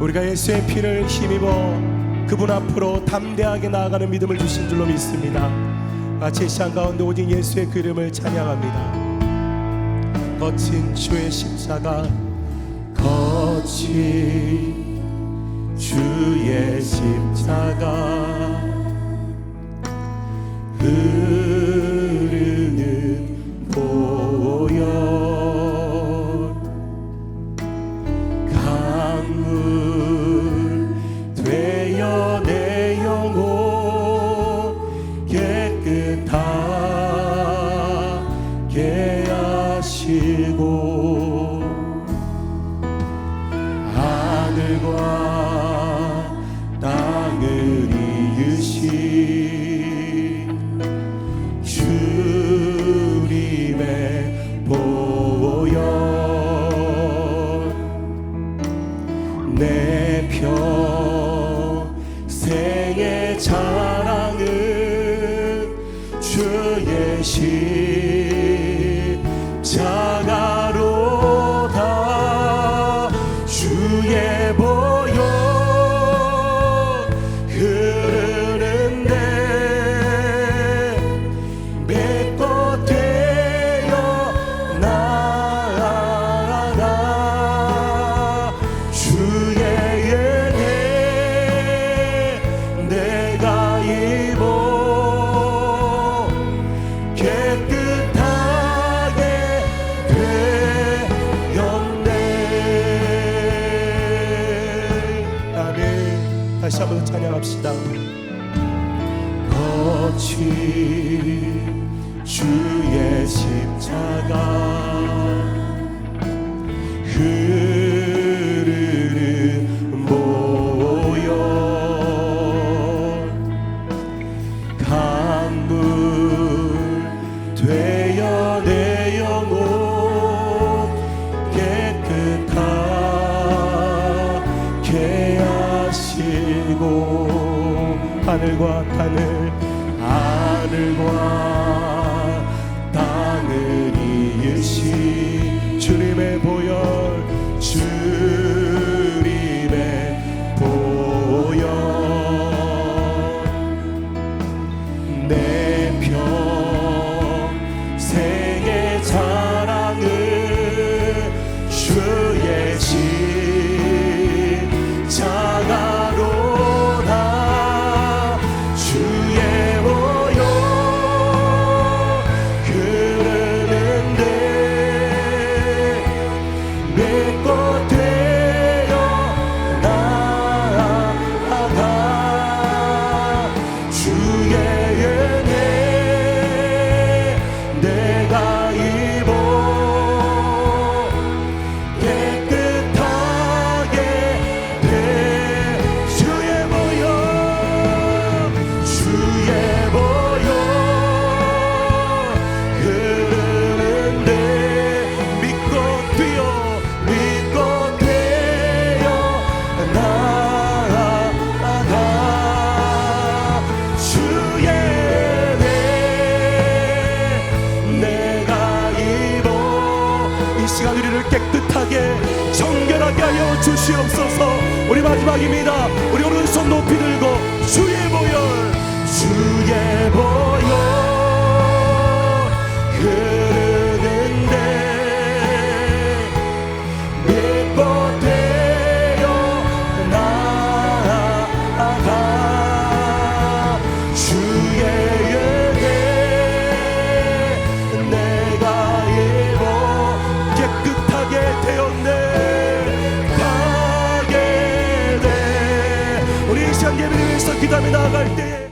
우리가 예수의 피를 힘입어 그분 앞으로 담대하게 나아가는 믿음을 주신 줄로 믿습니다. 이 시간 가운데 오직 예수의 그 이름을 찬양합니다. 거친 주의 십자가 거친 주의 십자가 평생의 자랑은 주의 십 다시 한번 찬양합시다. 거친 주의 십자가 흐르는 보혈 강물 되어 내 영혼 하시고 하늘과 땅을 하늘과 땅을 이으신 주님의 보 주의 주시옵소서. 우리 마지막입니다 시간 예배를 위해서 기도하며 나아갈 때에